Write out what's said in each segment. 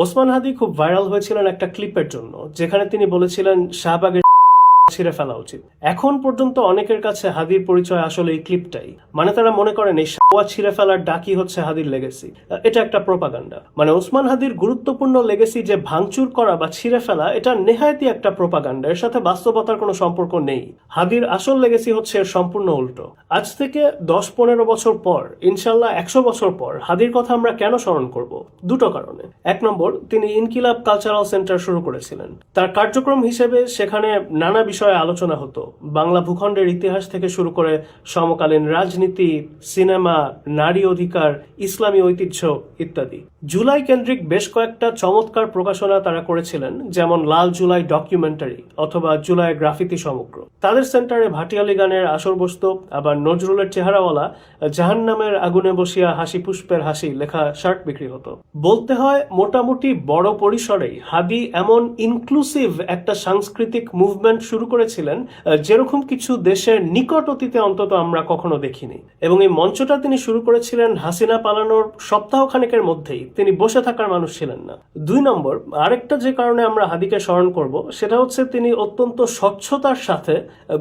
ওসমান হাদি খুব ভাইরাল হয়েছিলেন একটা ক্লিপের জন্য যেখানে তিনি বলেছিলেন শাহবাগের ছিঁড়ে ফেলা উচিত। এখন পর্যন্ত অনেকের কাছে হাদির পরিচয় আসলে এই ক্লিপটাই। মানে তারা মনে করেন এই শাওয়া ছিঁড়ে ফেলার ডাকি হচ্ছে হাদির লেগেসি এটা একটা প্রোপাগান্ডা মানে ওসমান হাদির গুরুত্বপূর্ণ লেগেসি যে ভাঙচুর করা বা ছিঁড়ে ফেলা, এটা নেহায়তি একটা প্রোপাগান্ডা এর সাথে বাস্তবতার কোনো সম্পর্ক নেই। হাদির আসল লেগেসি হচ্ছে এর সম্পূর্ণ উল্টো। আজ থেকে দশ পনেরো বছর পর, ইনশাল্লাহ একশো বছর পর হাদির কথা আমরা কেন স্মরণ করব? দুটো কারণে। এক নম্বর, তিনি ইনকিলাব কালচারাল সেন্টার শুরু করেছিলেন। তার কার্যক্রম হিসেবে সেখানে নানা বিষয়ে আলোচনা হতো। বাংলা ভূখণ্ডের ইতিহাস থেকে শুরু করে সমকালীন রাজনীতি, সিনেমা, নারী অধিকার, ইসলামী ঐতিহ্য ইত্যাদি। জুলাই কেন্দ্রিক বেশ কয়েকটা চমৎকার প্রকাশনা তারা করেছিলেন, যেমন লাল জুলাই ডকুমেন্টারি অথবা জুলাই গ্রাফিতি সমগ্র। তাদের সেন্টারে ভাটিয়ালি গানের আসর বসত, আবার নজরুলের চেহারাওয়ালা জাহান্নামের আগুনে বসিয়া হাসি পুষ্পের হাসি লেখা শার্ট বিক্রি হতো। বলতে হয়, মোটামুটি বড় পরিসরেই হাদি এমন ইনক্লুসিভ একটা সাংস্কৃতিক মুভমেন্ট শুরু করেছিলেন যেরকম কিছু দেশের নিকট অতীতে অন্তত আমরা কখনো দেখিনি। এবং এই মঞ্চটা তিনি শুরু করেছিলেন হাসিনা পালানোর সপ্তাহখানেকের মধ্যেই। তিনি বসে থাকার মানুষ ছিলেন না। দুই নম্বর, আরেকটা যে কারণে আমরা হাদিকে স্মরণ করব, সেটা হচ্ছে তিনি অত্যন্ত স্বচ্ছতার সাথে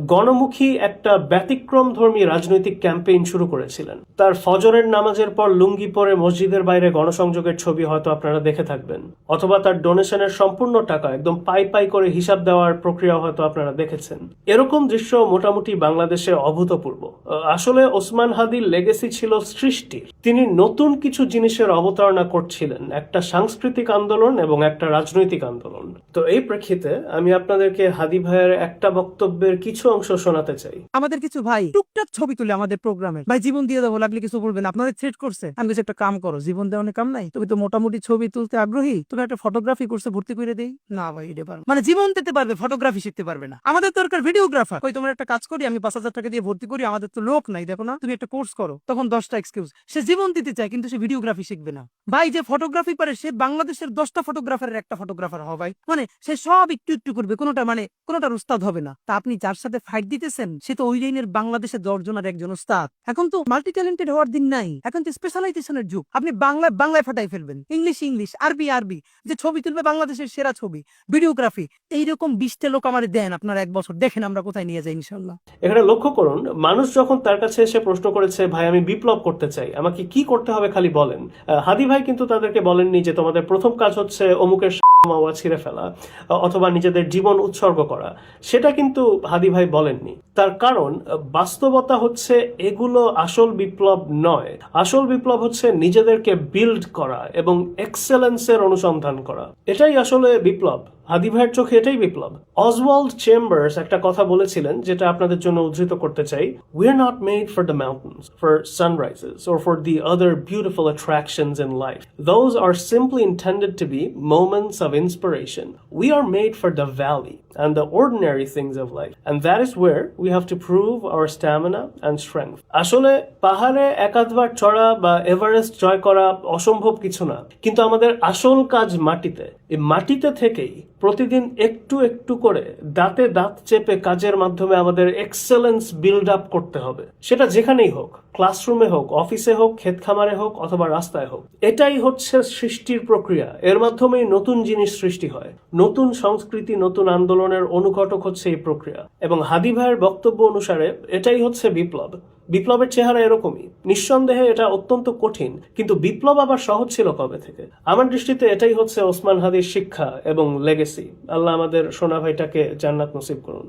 গণমুখী একটা ব্যতিক্রম ধর্মী রাজনৈতিক ক্যাম্পেইন শুরু করেছিলেন। তার ফজরের নামাজের পর লুঙ্গি পরে মসজিদের বাইরে গণসংযোগের ছবি হয়তো আপনারা দেখে থাকবেন। অথবা তার ডোনেশনের সম্পূর্ণ টাকা একদম পাই পাই করে হিসাব দেওয়ার প্রক্রিয়া হয়তো আপনারা দেখেছেন। এরকম দৃশ্য মোটামুটি বাংলাদেশে অভূতপূর্ব। আসলে ওসমান হাদির লেগেসি ছিল সৃষ্টির। তিনি নতুন কিছু জিনিসের অবতারণা করছিলেন। একটা সাংস্কৃতিক আন্দোলন এবং একটা রাজনৈতিক আন্দোলন। তো এই প্রেক্ষিতে আমি আপনাদেরকে হাদি ভাইয়ের একটা বক্তব্যের কিছু অংশ শোনাতে চাই। আমাদের কিছু ভাই টুকটাক ছবি তুলে আমাদের প্রোগ্রামে। ভাই, জীবন দিয়ে দেবো, লাগলে কিছু বলবেন? আপনাদের থ্রেট করছে। আমি কিছু একটা কাম করো, জীবন দেওয়ার কাম নাই। তুমি তো মোটামুটি ছবি তুলতে আগ্রহী। তুমি একটা ফটোগ্রাফি করছে ভর্তি করে দেই। না ভাই এটা মানে জীবন দিতে পারবে ফটোগ্রাফি শিখতে পারবে না। আমাদের দরকার ভিডিওগ্রাফার ওই তোমার একটা কাজ করি, আমি পাঁচ হাজার টাকা দিয়ে ভর্তি করি, আমাদের তো লোক নাই, দেখো না? তুমি একটা কোর্স করো, তখন দশটা এক্সকিউজ সে জীবন দিতে চায়, কিন্তু সে ভিডিওগ্রাফি শিখবে না। ভাই, যে ফটোগ্রাফি পারে, সে বাংলাদেশের দশটা ফটোগ্রাফারের একটা ফটোগ্রাফার হবে ভাই। মানে সে সব একটু একটু করবে, কোনোটা মানে কোনোটার উস্তাদ হবে না। তা আপনি যার সাথে ফাইট দিতেছেন, সে তো ওই লাইনের বাংলাদেশের দশজনের একজন উস্তাদ। এখন তো মাল্টি ট্যালেন্টেড হওয়ার দিন নাই, এখন তো স্পেশালাইজেশনের যুগ। আপনি বাংলায় বাংলায় ফাটাই ফেলবেন। ইংলিশ ইংলিশ আরবি আরবি যে ছবি তুলবে, বাংলাদেশের সেরা ছবি ভিডিওগ্রাফি এইরকম বিশটা লোক আমার দেন, আপনারা এক বছর দেখেন, আমরা কোথায় নিয়ে যাই ইনশাল্লাহ এখানে লক্ষ্য করুন, মানুষ যখন তার কাছে এসে প্রশ্ন করেছে, ভাই, আমি বিপ্লব করতে চাই, আমাকে কি করতে হবে খালি বলেন? হাদি ভাই কিন্তু তাদেরকে বলেননি যে, তোমাদের প্রথম কাজ হচ্ছে অমুকের মাওয়া ছিঁড়ে ফেলা অথবা নিজেদের জীবন উৎসর্গ করা। সেটা কিন্তু হাদি ভাই বলেননি। তার কারণ, বাস্তবতা হচ্ছে এগুলো আসল বিপ্লব নয়। আসল বিপ্লব হচ্ছে নিজেদেরকে বিল্ড করা এবং এক্সেলেন্সের অনুসন্ধান করা। এটাই আসলে বিপ্লব। হাদি ভাইয়ের চোখে এটাই বিপ্লব অসওয়াল্ড চেম্বার্স একটা কথা বলেছিলেন যেটা আপনাদের জন্য উদ্ধৃত করতে চাই we are not made for the mountains for sunrises or for the other beautiful attractions in life. Those are simply intended to be moments of inspiration. We are made for the valley and the ordinary things of life. And that is where we have to prove our stamina and strength. আসলে পাহাড়ে একাধবার চড়া বা Everest জয় করা অসম্ভব কিছু না কিন্তু আমাদের আসল কাজ মাটিতে এই মাটিতে থেকেই প্রতিদিন একটু একটু করে দাঁতে দাঁত চেপে কাজের মাধ্যমে আমাদের এক্সেলেন্স বিল্ড আপ করতে হবে। সেটা যেখানেই হোক ক্লাসরুমে হোক অফিসে হোক, ক্ষেত খামারে হোক অথবা রাস্তায় হোক, এটাই হচ্ছে সৃষ্টির প্রক্রিয়া। এর মাধ্যমেই নতুন জিনিস সৃষ্টি হয়। নতুন সংস্কৃতি, নতুন আন্দোলনের অনুঘটক হচ্ছে এই প্রক্রিয়া। এবং হাদি ভাইয়ের বক্তব্য অনুসারে এটাই হচ্ছে বিপ্লব। বিপ্লবের চেহারা এরকমই। নিঃসন্দেহে এটা অত্যন্ত কঠিন, কিন্তু বিপ্লব আবার সহজ ছিল কবে থেকে? আমার দৃষ্টিতে এটাই হচ্ছে ওসমান হাদির শিক্ষা এবং লেগেসি আল্লাহ আমাদের সোনা ভাইটাকে জান্নাত নসিব করুন।